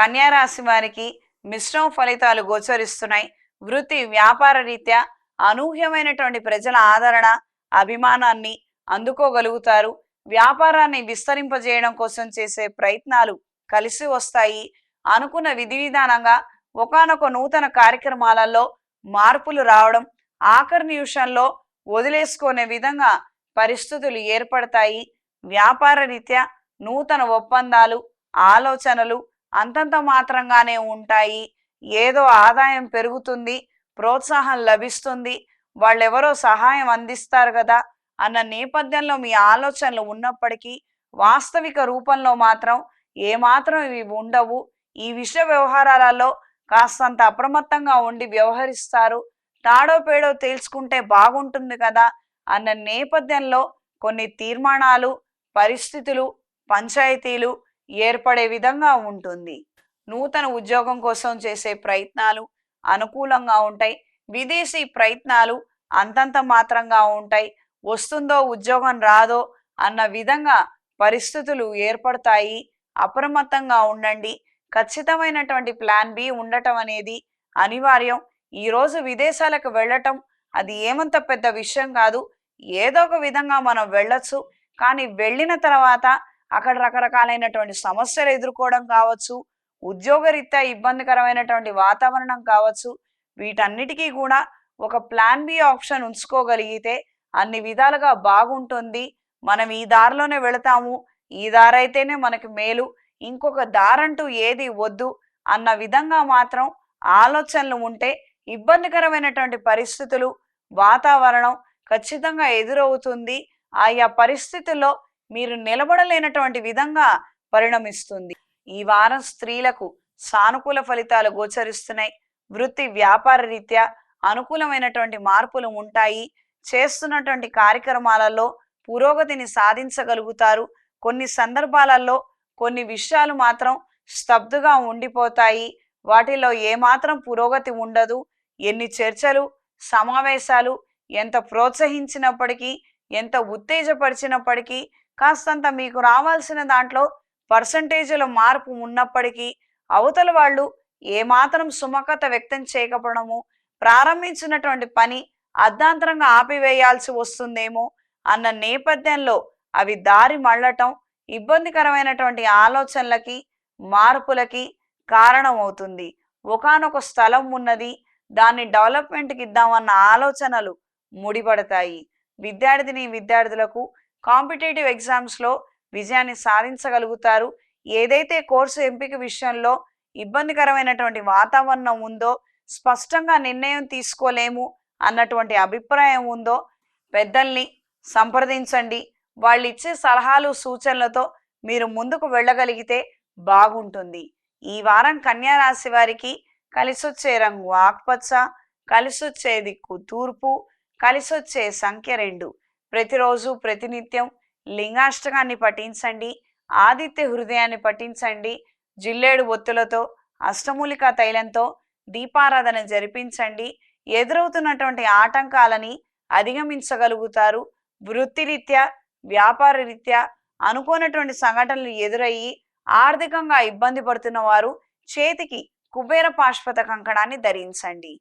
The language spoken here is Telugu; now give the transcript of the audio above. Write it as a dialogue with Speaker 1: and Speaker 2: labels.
Speaker 1: కన్యారాశి వారికి మిశ్రమ ఫలితాలు గోచరిస్తున్నాయి. వృత్తి వ్యాపార రీత్యా అనూహ్యమైనటువంటి ప్రజల ఆదరణ అభిమానాన్ని అందుకోగలుగుతారు. వ్యాపారాన్ని విస్తరింపజేయడం కోసం చేసే ప్రయత్నాలు కలిసి వస్తాయి. అనుకున్న విధి విధానంగా ఒకనొక నూతన కార్యక్రమాలలో మార్పులు రావడం ఆఖరి నిమిషంలో వదిలేసుకునే విధంగా పరిస్థితులు ఏర్పడతాయి. వ్యాపార రీత్యా నూతన ఒప్పందాలు ఆలోచనలు అంతంత మాత్రంగానే ఉంటాయి. ఏదో ఆదాయం పెరుగుతుంది ప్రోత్సాహం లభిస్తుంది వాళ్ళెవరో సహాయం అందిస్తారు కదా అన్న నేపథ్యంలో మీ ఆలోచనలు ఉన్నప్పటికీ వాస్తవిక రూపంలో మాత్రం ఏమాత్రం ఇవి ఉండవు. ఈ విషయ వ్యవహారాలలో కాస్తంత అప్రమత్తంగా ఉండి వ్యవహరిస్తారు. తాడో పేడో తేల్చుకుంటే బాగుంటుంది కదా అన్న నేపథ్యంలో కొన్ని తీర్మానాలు పరిస్థితులు పంచాయతీలు ఏర్పడే విధంగా ఉంటుంది. నూతన ఉద్యోగం కోసం చేసే ప్రయత్నాలు అనుకూలంగా ఉంటాయి. విదేశీ ప్రయత్నాలు అంతంత మాత్రంగా ఉంటాయి. వస్తుందో ఉద్యోగం రాదో అన్న విధంగా పరిస్థితులు ఏర్పడతాయి. అప్రమత్తంగా ఉండండి. ఖచ్చితమైనటువంటి ప్లాన్ బి ఉండటం అనేది అనివార్యం. ఈరోజు విదేశాలకు వెళ్ళటం అది ఏమంత పెద్ద విషయం కాదు. ఏదో ఒక విధంగా మనం వెళ్ళొచ్చు. కానీ వెళ్ళిన తర్వాత అక్కడ రకరకాలైనటువంటి సమస్యలు ఎదుర్కోవడం కావచ్చు ఉద్యోగరీత్యా ఇబ్బందికరమైనటువంటి వాతావరణం కావచ్చు వీటన్నిటికీ కూడా ఒక ప్లాన్ బి ఆప్షన్ ఉంచుకోగలిగితే అన్ని విధాలుగా బాగుంటుంది. మనం ఈ దారిలోనే వెళతాము ఈ దారైతేనే మనకి మేలు ఇంకొక దారంటూ ఏది వద్దు అన్న విధంగా మాత్రం ఆలోచనలు ఉంటే ఇబ్బందికరమైనటువంటి పరిస్థితులు వాతావరణం ఖచ్చితంగా ఎదురవుతుంది. ఆయా పరిస్థితుల్లో మీరు నిలబడలేనటువంటి విధంగా పరిణమిస్తుంది. ఈ వారం స్త్రీలకు సానుకూల ఫలితాలు గోచరిస్తున్నాయి. వృత్తి వ్యాపార రీత్యా అనుకూలమైనటువంటి మార్పులు ఉంటాయి. చేస్తున్నటువంటి కార్యక్రమాలలో పురోగతిని సాధించగలుగుతారు. కొన్ని సందర్భాలలో కొన్ని విషయాలు మాత్రం స్తబ్దుగా ఉండిపోతాయి. వాటిలో ఏమాత్రం పురోగతి ఉండదు. ఎన్ని చర్చలు సమావేశాలు ఎంత ప్రోత్సహించినప్పటికీ ఎంత ఉత్తేజపరిచినప్పటికీ కాస్తంత మీకు రావాల్సిన దాంట్లో పర్సంటేజీల మార్పు ఉన్నప్పటికీ అవతల వాళ్ళు ఏమాత్రం సుమకత వ్యక్తం చేయకపోవడము ప్రారంభించినటువంటి పని అర్ధాంతరంగా ఆపివేయాల్సి వస్తుందేమో అన్న నేపథ్యంలో అవి దారి మళ్ళటం ఇబ్బందికరమైనటువంటి ఆలోచనలకి మార్పులకి కారణమవుతుంది. ఒకానొక స్థలం ఉన్నది దాన్ని డెవలప్మెంట్కి ఇద్దామన్న ఆలోచనలు ముడిపడతాయి. విద్యార్థిని విద్యార్థులకు కాంపిటేటివ్ ఎగ్జామ్స్లో విజయాన్ని సాధించగలుగుతారు. ఏదైతే కోర్సు ఎంపిక విషయంలో ఇబ్బందికరమైనటువంటి వాతావరణం ఉందో స్పష్టంగా నిర్ణయం తీసుకోలేము అన్నటువంటి అభిప్రాయం ఉందో పెద్దల్ని సంప్రదించండి. వాళ్ళు ఇచ్చే సలహాలు సూచనలతో మీరు ముందుకు వెళ్ళగలిగితే బాగుంటుంది. ఈ వారం కన్యారాశి వారికి కలిసొచ్చే రంగు ఆకుపచ్చ కలిసొచ్చే దిక్కు తూర్పు కలిసొచ్చే సంఖ్య రెండు. ప్రతిరోజు ప్రతినిత్యం లింగాష్టకాన్ని పఠించండి ఆదిత్య హృదయాన్ని పఠించండి జిల్లేడు ఒత్తులతో అష్టమూలిక తైలంతో దీపారాధన జరిపించండి. ఎదురవుతున్నటువంటి ఆటంకాలని అధిగమించగలుగుతారు. వృత్తిరీత్యా వ్యాపార రీత్యా అనుకోనటువంటి సంఘటనలు ఎదురయ్యి ఆర్థికంగా ఇబ్బంది పడుతున్న వారు చేతికి కుబేర పాశ్వత కంకణాన్ని ధరించండి.